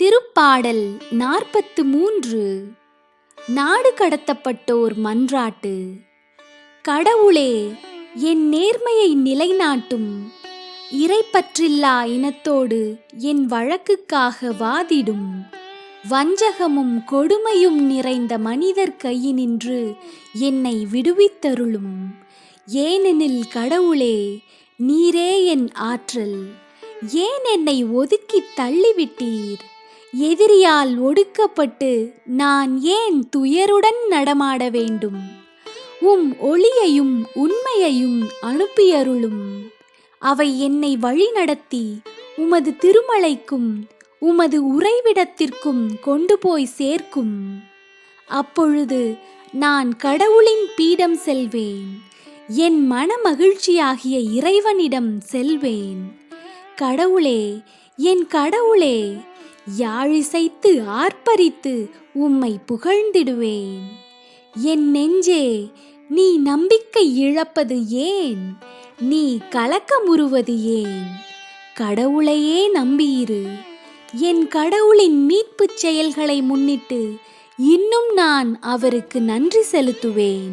திருப்பாடல் நாற்பத்து மூன்று. நாடு கடத்தப்பட்டோர் மன்றாட்டு. கடவுளே என் நேர்மையை நிலைநாட்டும். இறைப்பற்றில்லா இனத்தோடு என் வழக்குக்காக வாதிடும். வஞ்சகமும் கொடுமையும் நிறைந்த மனிதர் கையினின்று என்னை விடுவித்தருளும். ஏனெனில் கடவுளே நீரே என் ஆற்றல். ஏன் என்னை ஒதுக்கித் தள்ளிவிட்டீர்? எதிரியால் ஒடுக்கப்பட்டு நான் ஏன் துயருடன் நடமாட வேண்டும்? உம் ஒளியையும் உண்மையையும் அனுப்பியருளும். அவை என்னை வழிநடத்தி உமது திருமலைக்கும் உமது உறைவிடத்திற்கும் கொண்டு போய் சேர்க்கும். அப்பொழுது நான் கடவுளின் பீடம் செல்வேன். என் மன மகிழ்ச்சியாகிய இறைவனிடம் செல்வேன். கடவுளே என் கடவுளே யாழிசைத்து ஆர்ப்பரித்து உம்மை புகழ்ந்திடுவேன். என் நெஞ்சே நீ நம்பிக்கை இழப்பது ஏன்? நீ கலக்கமுறுவது ஏன்? கடவுளையே நம்பியிரு. என் கடவுளின் மீட்புச் செயல்களை முன்னிட்டு இன்னும் நான் அவருக்கு நன்றி செலுத்துவேன்.